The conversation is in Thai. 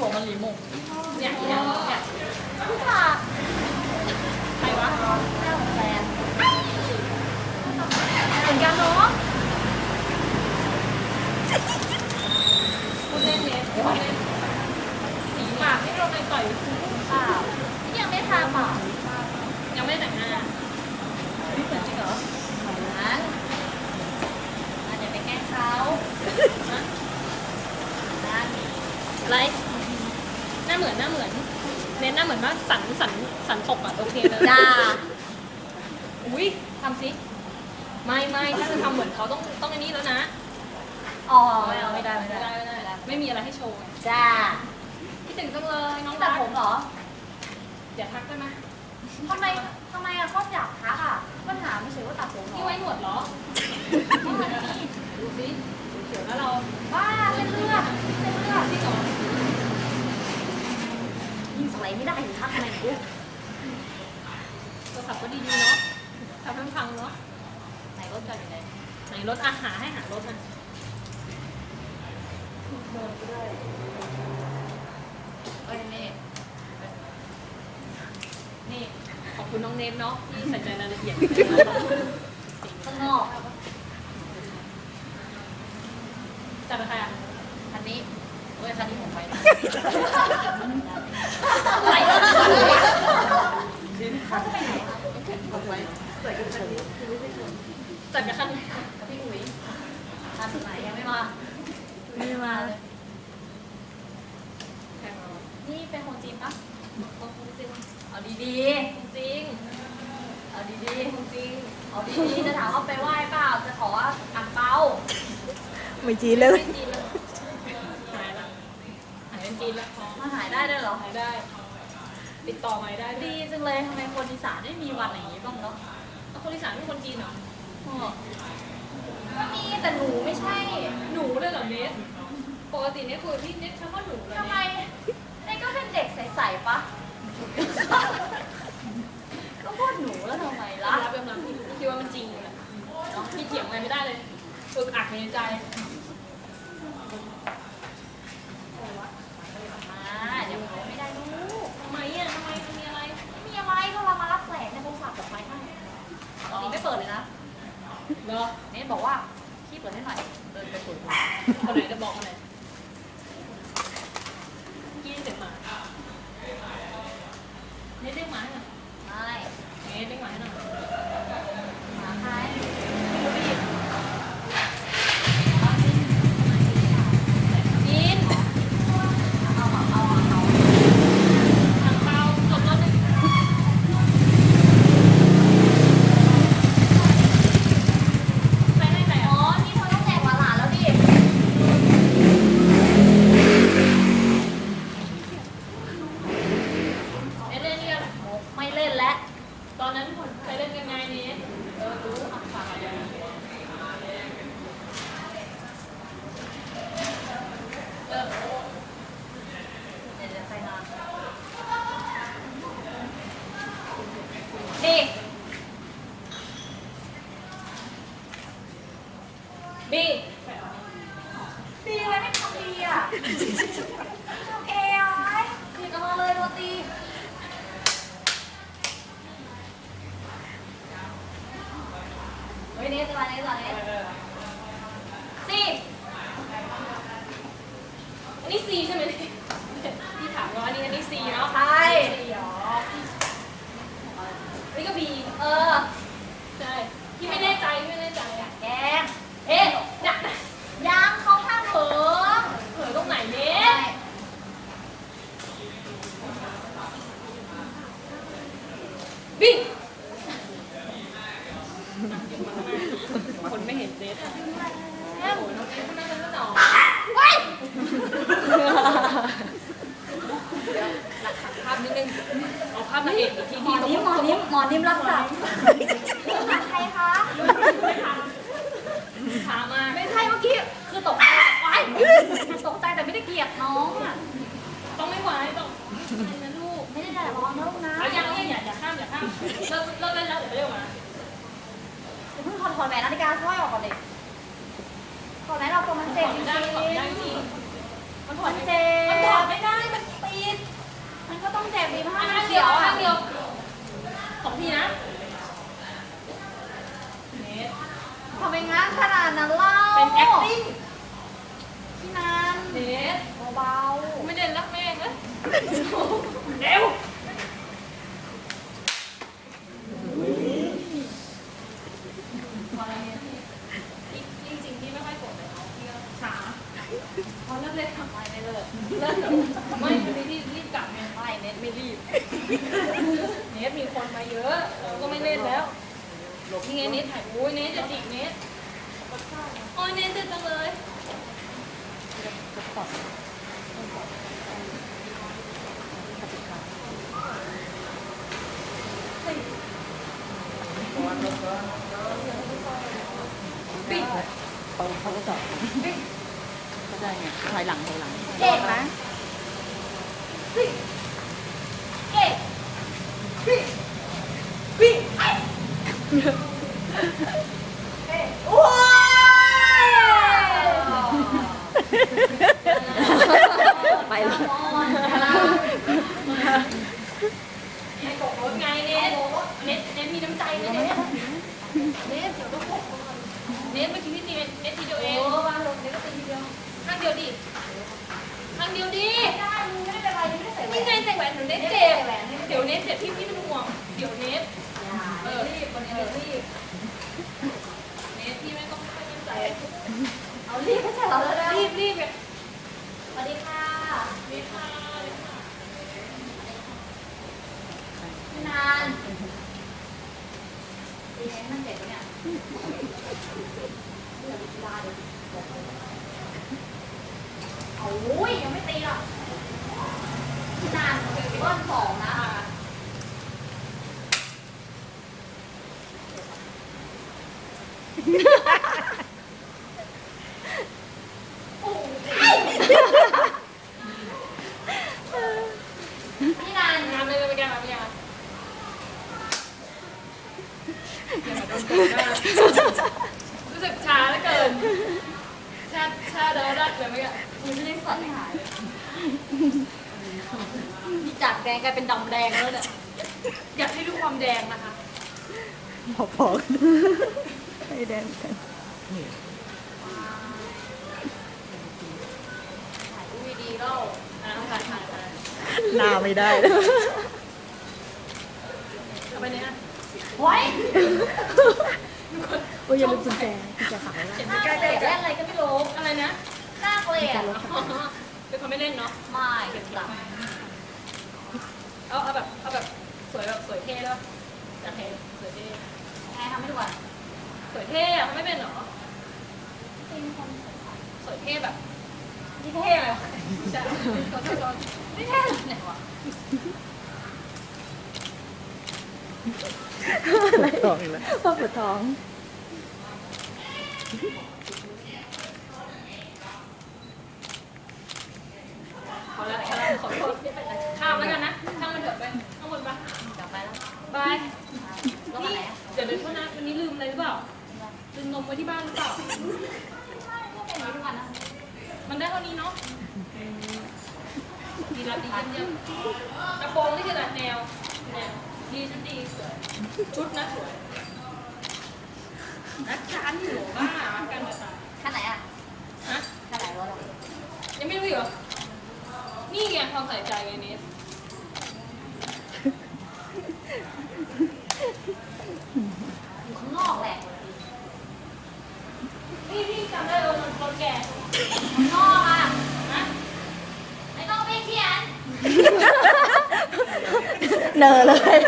หัวมันหลีหมงเนี่ยเนี่ยเนี่ยผู้ชายใครวะแม่ของแฟนเหมือนกันเนาะพูดเล่นเนี่ยพูดเล่นสีปากที่โดนไปต่อยเปล่านี่ยังไม่ทำอะ ยังไม่แต่งหน้านี่เหมือนจริงเหรอ เหมือนอาจจะไปแกล้งเขา ฮะ นั่น อะไรหน้าเหมือนหน้าเหมือน เน้นหน้าเหมือนว่าสันสันสันตกอะโอ เคเลยจ้า อุ้ยทำสิ ไม่ไม่ถ้าจะทำเหมือนเขาต้องต้องอันนี้แล้วนะอ๋อไม่เอาไม่ได้ไม่ได้ ไม่ได้ไม่ได้ไม่มีอะไรให้โชว์ไงจ้าคิดถึงจังเลยน้องตัรัดกผมเหรออย่าทักได้ไหมทำไมทำไมอะเขาอยากทักอะปัญหาไม่ใช่ว่าตัดผมเหรนี่อไว้หนวดเหรอนี่มันนี่ดูสิเขียวแล้วเราบ้าเส้นเลือดเส้นเลือดที่ก่อนยิงสไลด์ไม่ได้ถึงทักทำไมกูโทร ศัพท์ก็ดีๆเนาะทำให้มันพังเนาะไหนรถจอดอยู่ไหนไหนรถอาหารให้หารถนะเอ้ยนี่นี่ขอบคุณน้องเนมเนาะที่ใส่ใจรายละเอียดข้างนอกจัดไปใครอะคันนี้เอ้ยคันนี้ผมไปนะไหลแล้วนะเขาจะไปไหน อะจัดกับคันกับพี่อุ๋ยคันไหนยังไม่มา ไม่มาเลยนี่เป็นคนจีนปะจริงเอาดีจริงๆเอาดีๆจริงเอาดีๆจะถามว่าไปไหว้เปล่าจะขออังเปาไม่จีเลย ติดต่อใหม่ได้ด้วดียจังเลยทำไมคนอีสานไม่มีวันอย่างนี้บ้างเนาะแล้วคนอีสานเป็นคนจีนเหรอก็มีแต่หนูไม่ใช่ หนูเลยเหรอเนสปกติเนี่ยคุยกับพี่เนสคำว่าหนูเลยทำไมนี่ก็เป็นเด็กใสๆปะก็พูดหนูแล้วทำไมยอล่ะมรับยอมรับพี่คิดว่ามันจริงเลยแหละเนาะพี่เถียงอะไรไม่ได้เลยฝึกอักในใจ มาเดี๋ยวเขาไม่ได้ลูก ทำไมอะทำไมมันมีอะไร ไม่มีอะไรก็เรามารับแสงในโทรศัพท์กับไฟให้ปกติไม่เปิดเลยนะ เหรอเนทบอกว่าพี่เปิดให้หน่อย เดินไปเปิดดูคนไหนจะบอกคนไหนเมื่อกี้เสียงหมาเนสเรียกหมาให้หน่อยไม่เนสเรียกหมาให้หน่อย หาใคร กิน เอาเอาเอาเอา ทางเปล่าจบรถหนึ่งไปให้ใคร อ๋อ อะ นี่เธอต้องแจกหลานๆแล้วดิ เนสเล่นนี่กัน ไม่เล่นแล้ว ตอนนั้นเคยเล่นกันไงเนสเออรู้อะฝากอะไรเออ เดี๋ยวจะไปนอนนี่ บี ดีอะไรไม่ทำดีอะทำเองไอ้ดีกันมาเลยโรตีเฮ้ยเนสอะไรเนสอะไรเนสสิอันนี้สี่ใช่ไหมพี่ถามว่าอันนี้อันนี้สี่เนาะใช่ ซีเหรออันนี้ก็บี เออ ใช่พี่ไม่แน่ใจพี่ไม่แน่ใจอะ แกง เอ๊ะน่ะ ยังเขาท่าเผิง เผยตรงไหนเน เอ๊ สบีคนไม่เห็นเนสอะโอ้โหน้องเนสเขาน่าจะหน่อ เฮ้ย หลักฐานภาพนิดนึง เอาภาพนางเอกอีกทีหมอนิ่มหมอนิ่มหมอนิ่มรักษาหาใครคะช้ามากไม่ใช่เมื่อกี้ คือตกใจไว้ตกใจแต่ไม่ได้เกลียดน้องอะ ต้องไม่ไหวต้องนะลูก ไม่ได้ด่ร้องนะลูกนะเอายังเนี่ยอย่าอย่าข้ามอย่าข้ามเลิกเลิกเล่นแล้วเดี๋ยวเรียกมาเดี๋ยวเพิ่งถอดถอดแหวนนาฬิกาสร้อยออกก่อนเด็กถอดไหมเราตัวมันเจ็บจริงได้ถอดไม่ได้จริงๆมันถอดเจ็บดีมั ของพี่นะทำไมงานขนาดนั้นเล่าเป็น acting พี่นันเนสเบาๆไม่เด่นรักแม่งเลยเร็ว อ้ยเน็ตจะจิกเน็ตโอ้ยเน็ตจะจังเลยปิดเขาเขาก็จอดก็ได้ไงถอยหลังถอยหลังเก่งไหมเก่งว้าว ไปแล้ว ไอ้กบรถไงเน็ตเน็ตเน็ตมีน้ำใจนะเน็ตเน็ตเดี๋ยวต้องบอกก่อนเน็ตเมื่อกี้พี่ตีเน็ตทีเดียวเอง โอ้วางลงเดี๋ยวก็ตีทีเดียว ข้างเดียวดิข้างเดียวดิ ไม่ได้มึงไม่ได้เป็นไร มึงไม่ได้ใส่แต่งแต่แหวนหนูเน็ตเจ็บเดี๋ยวเน็ตเจ็บพี่พี่เป็นห่วง เดี๋ยวเน็ตเออรีบวันนี้รีบเน็ตพี่ไม่ต้องไม่ต้องใจเอารีบไม่ใช่เหรอแล้วรีบรีบสวัสดีค่ะรีบค่ะรีค่ะนานตีเน้นมันเจ็บเนี่ยเดี๋ยวกีฬาเดี๋ยวเอาอุ้ยยังไม่ตีหรอก นานเบิ้ลสองนะพี่นานงานเลยไปแกมาพี่ยาอย่ามาโดนกดหน้ารู้สึกช้าเหลือเกินชาชาเดินได้เลยเมื่อกี้มันไม่ได้สดไม่หาย นี่จากแดงกลายเป็นดำแดงแล้วเนี่ยอยากให้ดูความแดงนะคะ พอพอกันให้แดนกันถ่ายรูปดีๆแล้วอะถ่ายถ่ายถ่ายหน้าไม่ได้เลยเอาไปเนี่ยไว้โอ้ยอย่าลืมกุญแจกุญแจขับไว้ละเห็นหน้าใกล้เกลียดๆเล่นอะไรก็ไม่รู้อะไรนะหน้าเกลียดเป็นคนไม่เล่นเนาะไม่เก็บหลัง เอาเอาแบบเอาแบบสวย แบบสวยเท่ด้วยโอเคสวยเท่ไงทำให้ดูก่อนสวยเท่อะเขาไม่เป็นเหรอเป็นคนสวยเท่แบบนี่เท่เลยวะใช่ขอโทษขอโทษไม่แน่ไหนวะปวดท้องอีกแล้วพ่อปวดท้อง ขอแล้วขอแล้วขอโทษข้ามแล้วกันนะข้ามมันเถอะไปข้างบนปะ กลับไปแล้ว บาย แล้วมาไหนอะ เดี๋ยวเดี๋ยวโทษนะวันนี้ลืมอะไรหรือเปล่าลืมนมไว้ที่บ้านหรือเปล่าก็เป็นอย่างนี้ทุกวันนะมันได้เท่านี้เนาะดีละดีเยี่ยมเยี่ยมกระโปรงนี่คือแบบแนวแนวดีชุดดีสวยชุดนะสวยนักการอยู่บ้านักการมาตายขั้นไหนอะฮะขั้นไหนรถอะยังไม่รู้อีกเหรอนี่ไงความใส่ใจไงเนส อยู่ข้างนอกแหละ พี่พี่จำได้เลยรถแก ข้างนอกอะ นะ ไม่ต้องไปเขียน เนอเลย